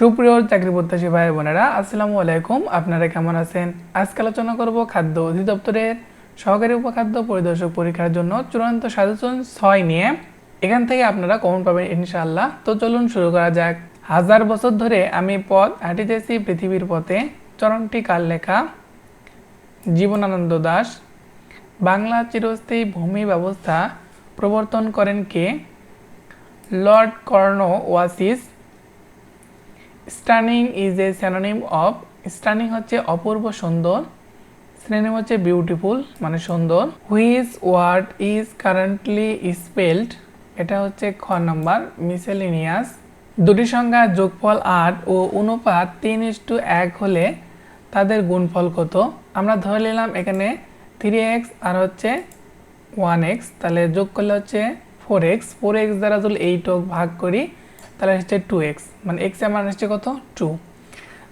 সুপ্রিয় চাকরি প্রত্যাশী ভাই বোনেরা, আসসালামু আলাইকুম। আপনারা কেমন আছেন? আজকে আলোচনা করব খাদ্য অধিদপ্তরের সহকারী উপখাদ্য পরিদর্শক পরীক্ষার জন্য চূড়ান্ত সাজেশন ছয় নিয়ে। এখান থেকে আপনারা কমন পাবেন ইনশাআল্লাহ। তো চলুন শুরু করা যাক। হাজার বছর ধরে আমি পথ হাঁটিতেছি পৃথিবীর পথে। চরণটি কাল লেখা? জীবনানন্দ দাস। বাংলা চিরস্থায়ী ভূমি ব্যবস্থা প্রবর্তন করেন কে? Lord Cornwallis. Stunning is a synonym of stunning হচ্ছে অপূর্ব সুন্দর সিনোনিম হচ্ছে বিউটিফুল মানে সুন্দর। Which word is currently spelled এটা হচ্ছে খ নম্বর মিসেলিনিয়াস দুটি সংখ্যা যোগফল আট ও অনুপাত তিন ইস টু এক হলে তাদের গুণফল কত? আমরা ধরে নিলাম এখানে থ্রি এক্স আর হচ্ছে ওয়ান এক্স তাহলে যোগ করলে হচ্ছে ফোর এক্স ফোর এক্স দ্বারা যদি এইট ভাগ করি তাহলে হচ্ছে টু এক্স মানে এক্সের মান হচ্ছে কত? টু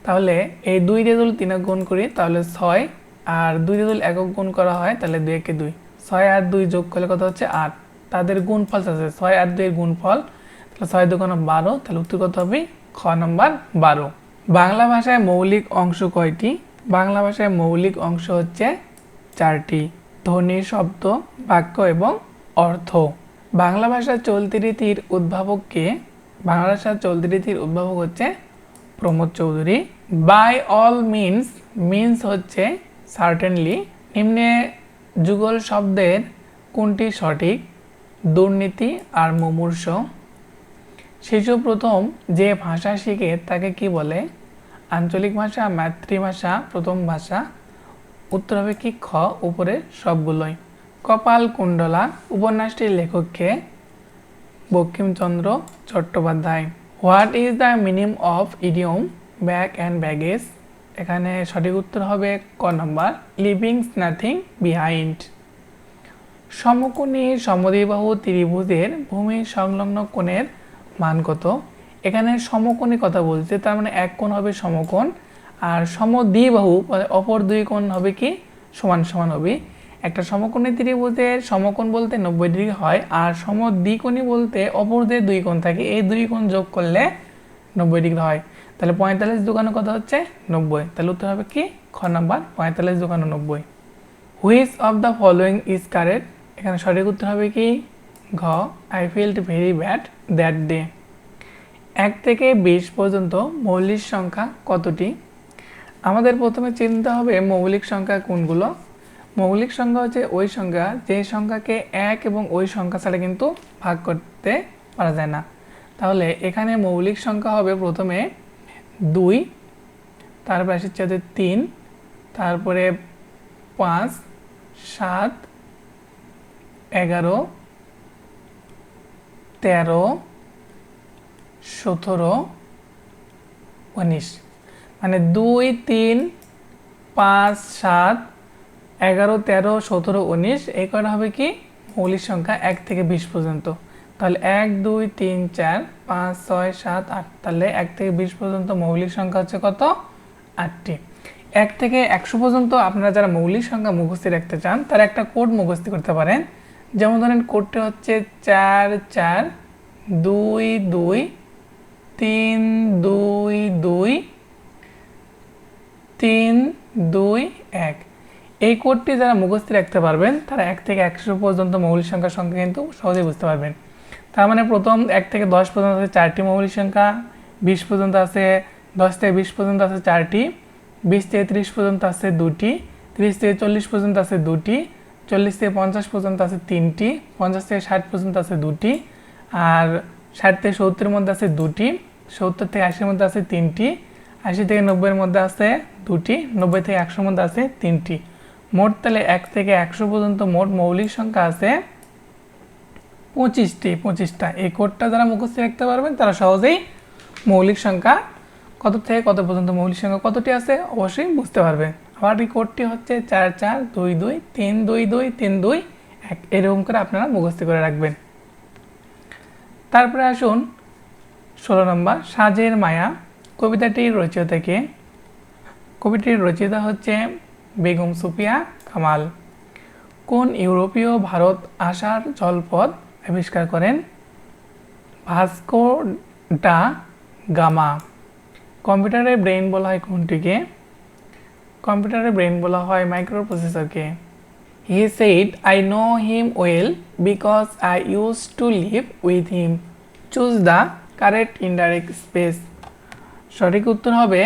তাহলে এই দুই দিয়ে যদি তিন গুণ করি, তাহলে ছয়, আর দুই দিয়ে যদি একক গুণ করা হয়, তাহলে দুই একে দুই। ছয় আর দুই যোগ করলে কত হচ্ছে? আট। তাদের গুণফল আছে, ছয় আর দুইয়ের গুণফল, তাহলে ছয় দুগুণ বারো, তাহলে উত্তর কত হবে? খ নম্বর বারো। বাংলা ভাষায় মৌলিক অংশ কয়টি? বাংলা ভাষায় মৌলিক অংশ হচ্ছে চারটি, ধ্বনি, শব্দ, বাক্য এবং অর্থ। বাংলা ভাষার চলতি রীতির উদ্ভাবককে বাংলা ভাষার চলতি রীতির উদ্ভাবক হচ্ছে Pramod Chowdhury. By all means means হচ্ছে সার্টেনলি নিম্নে যুগল শব্দের কোনটি সঠিক? দুর্নীতি আর মুমূর্ষ। শিশু প্রথম যে ভাষা শিখে তাকে কি বলে? আঞ্চলিক ভাষা, মাতৃভাষা, প্রথম ভাষা। উত্তর হবে কি খ উপরে সবগুলোই। কপাল কুণ্ডলা, উপন্যাসটির লেখককে Bankimchandra Chattopadhyay what is the meaning of idiom bag and baggage এখানে সঠিক উত্তর হবে ক নম্বর লিভিংস নাথিং বিহাইন্ড সমকোণী সমদ্বিবাহু ত্রিভুজের ভূমি সংলগ্ন কোণের মান কত? এখানে সমকোণী কথা বলছে, তার মানে এক কোণ হবে সমকোণ, আর সমদ্বিবাহু মানে অপর দুই কোণ হবে কি? সমান সমান হবে। একটা সমকোণী ত্রিভুজের সমকোণ বলতে নব্বই ডিগ্রি হয়, আর সম সমদ্বিকোণী বলতে অপরদের দুই কোণ থাকে, এই দুই কোণ যোগ করলে নব্বই ডিগ্রি হয়। তাহলে পঁয়তাল্লিশ দোকানে কত হচ্ছে? নব্বই। তাহলে উত্তর হবে কি? খ নাম্বার, পঁয়তাল্লিশ দোকানে নব্বই। Which of the following is correct এখানে সঠিক উত্তর হবে কি? ঘ। I feeled very bad that day এক থেকে বিশ পর্যন্ত মৌলিক সংখ্যা কতটি? আমাদের প্রথমে চিন্তা হবে মৌলিক সংখ্যা কোনগুলো। মৌলিক সংখ্যা হচ্ছে ওই সংখ্যা যে সংখ্যাকে এক এবং ওই সংখ্যা ছাড়া কিন্তু ভাগ করতে পারা যায় না। তাহলে এখানে মৌলিক সংখ্যা হবে প্রথমে দুই, তারপরে আসছে হচ্ছে তিন, তারপরে পাঁচ, সাত, এগারো, তেরো, সতেরো, উনিশ। মানে দুই, তিন, পাঁচ, সাত এগারো, তেরো, সতেরো, উনিশ, এই কটা হবে কি? মৌলিক সংখ্যা এক থেকে বিশ পর্যন্ত। তাহলে এক, দুই, তিন, চার, পাঁচ, ছয়, সাত, আট, তাহলে এক থেকে বিশ পর্যন্ত মৌলিক সংখ্যা হচ্ছে কত? আটটি। এক থেকে একশো পর্যন্ত আপনারা যারা মৌলিক সংখ্যা মুখস্থি রাখতে চান, তারা একটা কোড মুখস্থি করতে পারেন। যেমন ধরেন কোডটি হচ্ছে চার চার, দুই দুই, তিন, দুই দুই, তিন, দুই, এক। এই কোডটি যারা মুখস্থি রাখতে পারবেন, তারা এক থেকে একশো পর্যন্ত মৌলিক সংখ্যার সংখ্যা কিন্তু সহজেই বুঝতে পারবেন। তার মানে প্রথম এক থেকে দশ পর্যন্ত আছে চারটি মৌলিক সংখ্যা, বিশ পর্যন্ত আছে দশ থেকে বিশ পর্যন্ত আছে চারটি, বিশ থেকে ত্রিশ পর্যন্ত আছে দুটি, ত্রিশ থেকে চল্লিশ পর্যন্ত আছে দুটি, চল্লিশ থেকে পঞ্চাশ পর্যন্ত আছে তিনটি, পঞ্চাশ থেকে ষাট পর্যন্ত আছে দুটি, আর ষাট থেকে সত্তরের মধ্যে আছে দুটি, সত্তর থেকে আশির মধ্যে আছে তিনটি, আশি থেকে নব্বইয়ের মধ্যে আছে দুটি, নব্বই থেকে একশোর মধ্যে আছে তিনটি। মোট তাহলে এক থেকে একশো পর্যন্ত মোট মৌলিক সংখ্যা আছে পঁচিশটি, পঁচিশটা। এই কোডটা যারা মুখস্থ রাখতে পারবেন, তারা সহজেই মৌলিক সংখ্যা কত থেকে কত পর্যন্ত মৌলিক সংখ্যা কতটি আছে অবশ্যই বুঝতে পারবেন আবার এই কোডটি হচ্ছে চার চার, দুই দুই, তিন, দুই দুই, তিন, দুই, এক, এরকম করে আপনারা মুখস্থ করে রাখবেন। তারপরে আসুন ষোলো নম্বর, সাজের মায়া। কবিতাটির রচয়িতাকে কবিটির রচয়িতা হচ্ছে বেগম সুফিয়া কামাল। কোন ইউরোপীয় ভারত আসার জলপথ আবিষ্কার করেন? Vasco da Gama. কম্পিউটারের ব্রেন বলা হয় কোনটিকে? কম্পিউটারের ব্রেন বলা হয় micro প্রসেসরকে he said I know him well because I used to live with him choose the correct indirect speech সঠিক উত্তর হবে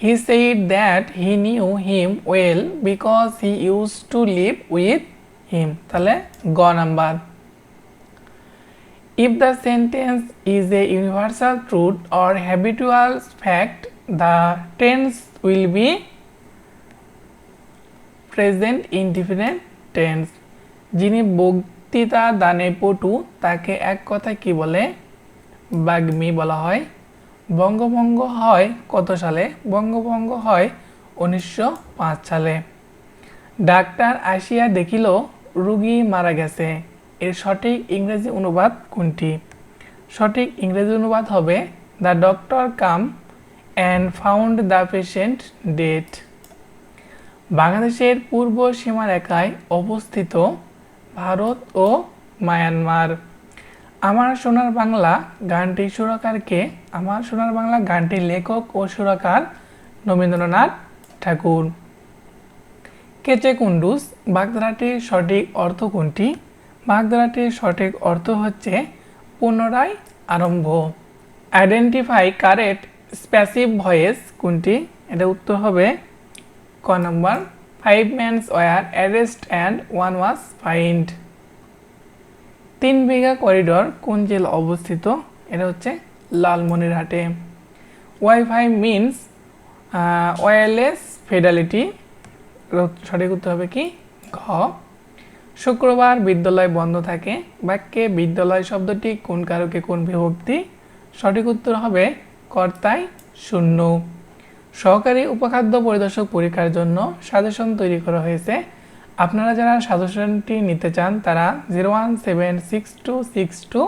he said that he knew him well because he used to live with him তাহলে গ number If the sentence is a universal truth or habitual fact, the tense will be present indefinite tense. যিনি বক্তৃতা দানে পটু তাকে এক কথা কি বলে বাগ্মী বলা হয় বঙ্গভঙ্গ হয় কত সালে? বঙ্গভঙ্গ হয় উনিশশো পাঁচ সালে। ডাক্তার আসিয়া দেখিল, রুগী মারা গেছে। এর সঠিক ইংরেজি অনুবাদ কোনটি? সঠিক ইংরেজি অনুবাদ হবে the doctor came and found the patient dead. বাংলাদেশের পূর্ব সীমারেখায় অবস্থিত ভারত ও মায়ানমার। আমার সোনার বাংলা গানটি সুরকারকে, আমার সোনার বাংলা গানটির লেখক ও সুরকার রবীন্দ্রনাথ ঠাকুর। কেচে কুন্ডুস বাগধারাটির সঠিক অর্থ কোনটি? বাগধারাটির সঠিক অর্থ হচ্ছে পুনরায় আরম্ভ। আইডেন্টিফাই কারেক্ট স্প্যাসিভ ভয়েস কোনটি? এটা উত্তর হবে ক number five mans were arrest and one was fined Tin Bigha corridor কোন জেলা অবস্থিত? এটা হচ্ছে লালমনিরহাটে। ওয়াইফাই মিনস ওয়্যারলেস ফেডালিটি সঠিক উত্তর হবে কি? ঘ। শুক্রবার বিদ্যালয় বন্ধ থাকে। বাক্যে বিদ্যালয় শব্দটি কোন কারকে কোন বিভক্তি? সঠিক উত্তর হবে কর্তায় শূন্য। সহকারী উপখাদ্য পরিদর্শক পরীক্ষার জন্য সাজেশন তৈরি করা হয়েছে। আপনারা যারা সাজেশনটি নিতে চান, তারা zero one seven six two six two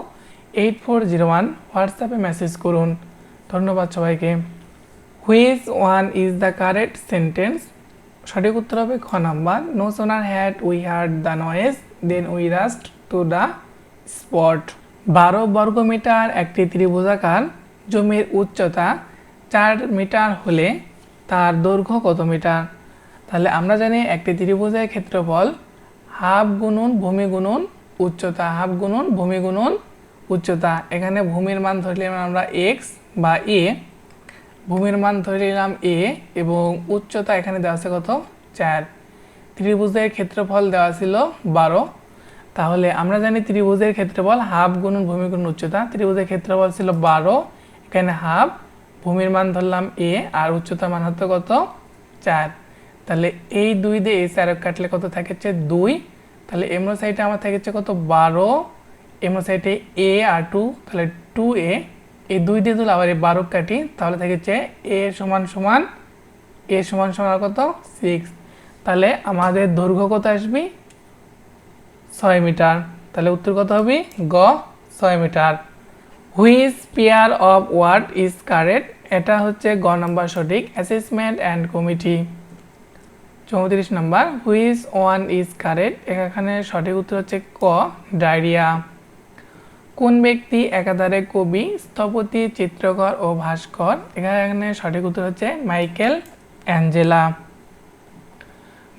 eight four zero one হোয়াটসঅ্যাপে মেসেজ করুন। ধন্যবাদ সবাইকে। Which one is the correct sentence সঠিক উত্তর হবে খ number. No sooner had we heard the noise then we rushed to the spot বারো বর্গমিটার একটি ত্রিভুজাকার, জমির উচ্চতা চার মিটার হলে তার দৈর্ঘ্য কত মিটার? তাহলে আমরা জানি একটি ত্রিভুজের ক্ষেত্রফল হাফ গুণন ভূমি গুণন উচ্চতা, হাফ গুণন ভূমি গুণন উচ্চতা। এখানে ভূমির মান ধরে নিলাম আমরা এক্স বা এ ভূমির মান ধরে নিলাম এ এবং উচ্চতা এখানে দেওয়া আছে কত? চার। ত্রিভুজের ক্ষেত্রফল দেওয়া ছিল বারো। তাহলে আমরা জানি ত্রিভুজের ক্ষেত্রফল হাফ গুণন ভূমি গুণন উচ্চতা। ত্রিভুজের ক্ষেত্রফল ছিল বারো, এখানে হাফ। ভূমির মান ধরলাম এ আর উচ্চতা মান হতো কত? চার। তাহলে এই দুই দিয়ে এই চার কাটলে কত থাকেছে দুই? তাহলে এমনো সাইডে আমার থাকেছে কত? বারো। এমনো সাইডে এ আর টু, তাহলে টু এ। এই দুই দিয়ে তুলে আবার এই বারো কাটি, তাহলে থাকেছে এ সমান সমান, এ সমান সমান কত? সিক্স। তাহলে আমাদের দৈর্ঘ্য কত আসবি? ছয় মিটার। তাহলে উত্তর কত হবে? গ, ছয় metre. Which pair of word is correct এটা হচ্ছে গ নাম্বার সঠিক। অ্যাসেসমেন্ট অ্যান্ড কমিটি চৌত্রিশ নাম্বার, হুইজ ওয়ান ইজ কারেক্ট। এখানে সঠিক উত্তর হচ্ছে ক, ডায়রিয়া। কোন ব্যক্তি একাধারে কবি, স্থপতি, চিত্রকর ও ভাস্কর? এখানে সঠিক উত্তর হচ্ছে মাইকেল অ্যাঞ্জেলা।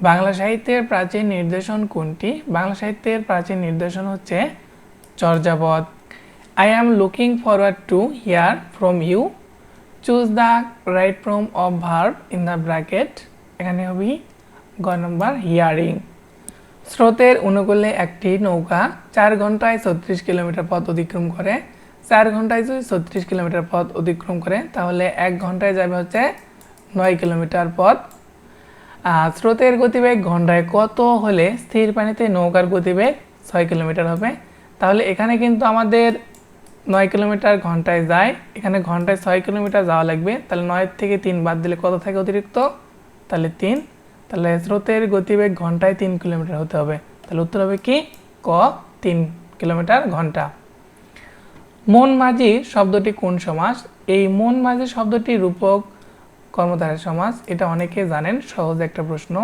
বাংলা সাহিত্যের প্রাচীন নির্দেশন কোনটি? বাংলা সাহিত্যের প্রাচীন নির্দেশন হচ্ছে Charyapada. I am looking forward to hear from you choose the right form of verb in the bracket এখানে হবি গ নম্বর হিয়ারিং স্রোতের অনুকূলে একটি নৌকা চার ঘন্টায় ছত্রিশ কিলোমিটার পথ অতিক্রম করে, চার ঘন্টায় যদি ছত্রিশ কিলোমিটার পথ অতিক্রম করে, তাহলে এক ঘন্টায় যাবে হচ্ছে নয় কিলোমিটার পথ। স্রোতের গতিবেগ ঘন্টায় কত হলে স্থির পানিতে নৌকার গতিবেগ ছয় কিলোমিটার হবে? তাহলে এখানে কিন্তু আমাদের নয় কিলোমিটার ঘন্টায় যায়, এখানে ঘন্টায় ছয় কিলোমিটার যাওয়া লাগবে। তাহলে নয়ের থেকে তিন বাদ দিলে কত থাকে অতিরিক্ত? তাহলে তিন। তাহলে স্রোতের গতিবেগ ঘন্টায় তিন কিলোমিটার হতে হবে। তাহলে উত্তর হবে কি? ক, তিন কিলোমিটার ঘণ্টা। মন মাঝি শব্দটি কোন সমাস? এই মন মাঝি শব্দটি রূপক কর্মধারের সমাজ এটা অনেকে জানেন, সহজ একটা প্রশ্ন।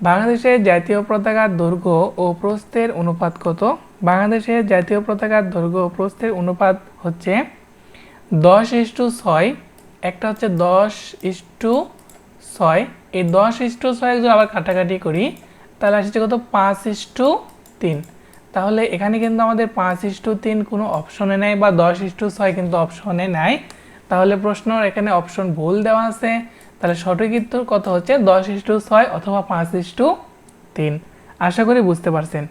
বাংলাদেশের জাতীয় পতাকার দৈর্ঘ্য ও প্রস্থের অনুপাত কত? বাংলাদেশের জাতীয় পতাকার দৈর্ঘ্য ও প্রস্থের অনুপাত হচ্ছে দশ ইস্টু ছয়। একটা হচ্ছে দশ ইস টু ছয়। এই দশ ইস টু ছয় যদি আবার কাটাকাটি করি, তাহলে আসছে কত? পাঁচ ইস টু তিন। তাহলে এখানে কিন্তু আমাদের পাঁচ ইস টু তিন কোনো অপশনে নেই বা দশ ইস টু ছয় কিন্তু অপশনে নাই। তাহলে প্রশ্ন এখানে অপশন ভুল দেওয়া আছে। তাহলে সঠিক উত্তর কত হচ্ছে? দশ ইস টু ছয় অথবা পাঁচ ইস টু তিন। আশা করি বুঝতে পারছেন।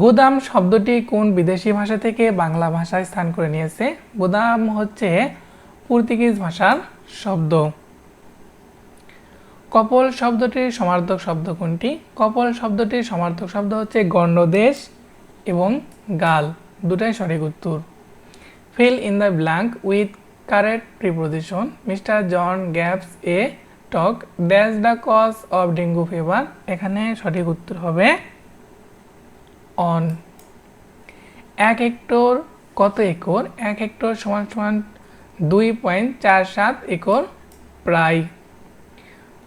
গুদাম শব্দটি কোন বিদেশি ভাষা থেকে বাংলা ভাষায় স্থান করে নিয়েছে? গুদাম হচ্ছে পর্তুগিজ ভাষার শব্দ। কপল শব্দটির সমার্থক শব্দ কোনটি? কপল শব্দটির সমার্থক শব্দ হচ্ছে গণ্ডদেশ এবং গাল, দুটাই সঠিক উত্তর। Fill in the blank with correct preposition mister John gaps a talk. Dash the cause of dengue fever এখানে সঠিক উত্তর হবে অন এক হেক্টর কত একর? এক হেক্টর সমান সমান দুই পয়েন্ট চার সাত একর প্রায়।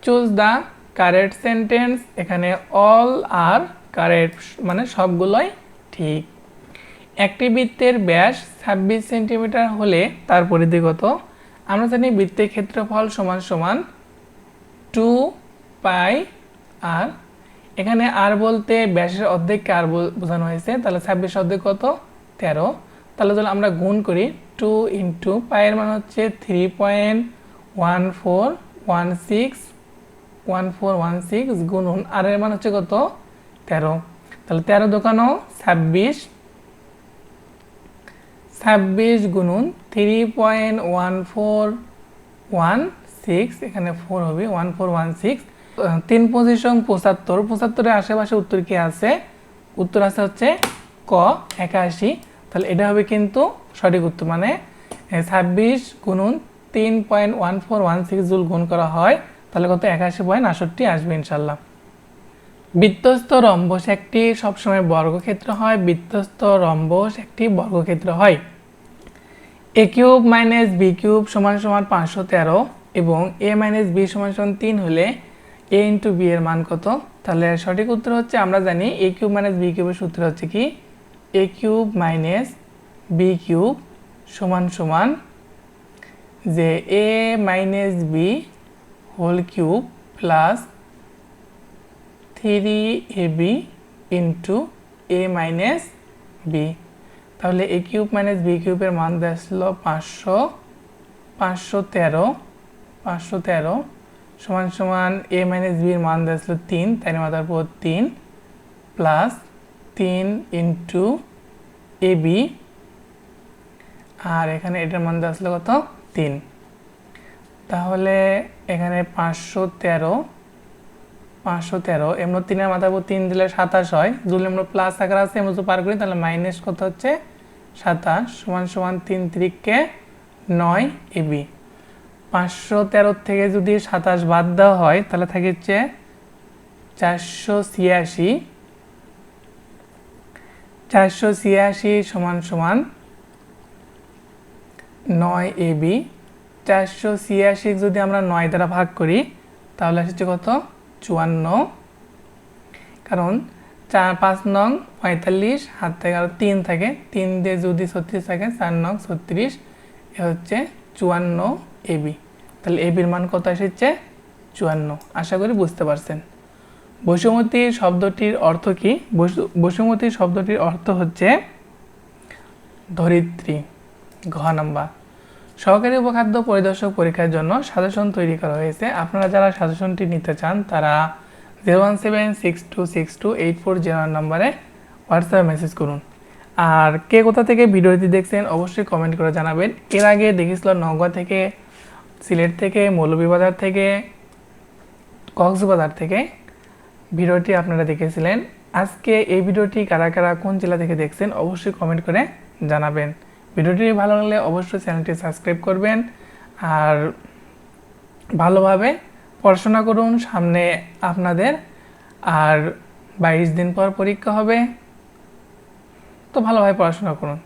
চুজ দ্য কারেক্ট সেন্টেন্স এখানে অল আর কারেক্ট মানে সবগুলোই ঠিক। একটি বৃত্তের ব্যাস ছাব্বিশ সেন্টিমিটার হলে তার পরিধি কত? আমরা জানি বৃত্তের ক্ষেত্রফল সমান সমান টু পাই আর এখানে আর বলতে ব্যাসের অর্ধেককে আর বোঝানো হয়েছে, তাহলে ছাব্বিশ অর্ধেক কত? তেরো। তাহলে যদি আমরা গুণ করি টু ইন্টু পায়ের মান হচ্ছে three point one four one six one four one six গুণন আর এর মান হচ্ছে কত? তেরো। তাহলে তেরো দোকানো ছাব্বিশ। ছাব্বিশ গুণন three point one four one six এখানে ফোর হবে ওয়ান ফোর ওয়ান সিক্স তিন পজিশন পঁচাত্তর। পঁচাত্তরের আশেপাশে উত্তর কি আছে? উত্তর আছে হচ্ছে ক, একাশি। তাহলে এটা হবে কিন্তু সঠিক উত্তর মানে ছাব্বিশ গুণন তিন point one four one six joule গুণ করা হয় তাহলে কত? একাশি পয়েন্ট আষট্টি আসবে ইনশাল্লাহ। বৃত্তস্থ রম্বস একটি সবসময় বর্গক্ষেত্র হয় বৃত্তস্থ রম্বস একটি বর্গক্ষেত্র হয়। A cube minus B cube সমান সমান পাঁচশো তেরো এবং এ মাইনাস বি সমান সমান তিন হলে এ ইন্টু বি এর মান কত? তাহলে সঠিক উত্তর হচ্ছে, আমরা জানি এ কিউব মাইনাস বি কিউবের সূত্র হচ্ছে কি? A cube minus B cube সমান সমান যে A minus B whole cube plus three A B into A minus B তাহলে এ কিউব মাইনাস বি কিউবের মান আসলো পাঁচশো পাঁচশো তেরো পাঁচশো তেরো সমান সমান এ মাইনাস বির মান আসলো তিন, তাই মাথার পর তিন প্লাস তিন ইন্টু এ বি আর এখানে এটার মান আসলো কত? তিন। তাহলে এখানে পাঁচশো তেরো পাঁচশো তেরো, এমন তিনের মাথার উপর তিন দিলে সাতাশ হয়। যদি আমরা প্লাস আকার আছে, এমন পার করি, তাহলে মাইনাস কত হচ্ছে? সাতাশ, সমান সমান তিন তিরিককে নয় এবি পাঁচশো তেরো থেকে যদি সাতাশ বাদ দেওয়া হয়, তাহলে থাকে হচ্ছে চারশো ছিয়াশি। চারশো ছিয়াশি সমান সমান নয় এবি চারশো ছিয়াশি যদি আমরা নয় দ্বারা ভাগ করি, তাহলে আসছে কত? চুয়ান্ন। কারণ চার, পাঁচ নং পঁয়তাল্লিশ হাত থেকে আরও তিন থাকে। তিন দিয়ে যদি ছত্রিশ থাকে, চার নং ছত্রিশ, এ হচ্ছে চুয়ান্ন এবি তাহলে এবির মান কত এসেছে? চুয়ান্ন। আশা করি বুঝতে পারছেন। বসুমতী শব্দটির অর্থ কি? বসু- বসুমতী শব্দটির অর্থ হচ্ছে ধরিত্রী, ঘ নাম্বার। সহকারী উপখাদ্য পরিদর্শক পরীক্ষার জন্য সাজেশন তৈরি করা হয়েছে। আপনারা যারা সাজেশনটি নিতে চান, তারা zero one seven six two six two eight four zero নম্বরে হোয়াটসঅ্যাপে মেসেজ করুন। আর কে কোথা থেকে ভিডিওটি দেখছেন, অবশ্যই কমেন্ট করে জানাবেন। এর আগে দেখেছিল নওগাঁ থেকে, সিলেট থেকে, মৌলভীবাজার থেকে, কক্সবাজার থেকে ভিডিওটি আপনারা দেখেছিলেন। আজকে এই ভিডিওটি কারা কারা কোন জেলা থেকে দেখছেন, অবশ্যই কমেন্ট করে জানাবেন। ভিডিওটি ভালো লাগলে অবশ্যই চ্যানেলটি সাবস্ক্রাইব করবেন আর ভালোভাবে পড়াশোনা করুন, সামনে আপনাদের আর বাইশ দিন পর পরীক্ষা হবে। তো ভালোভাবে পড়াশোনা করুন।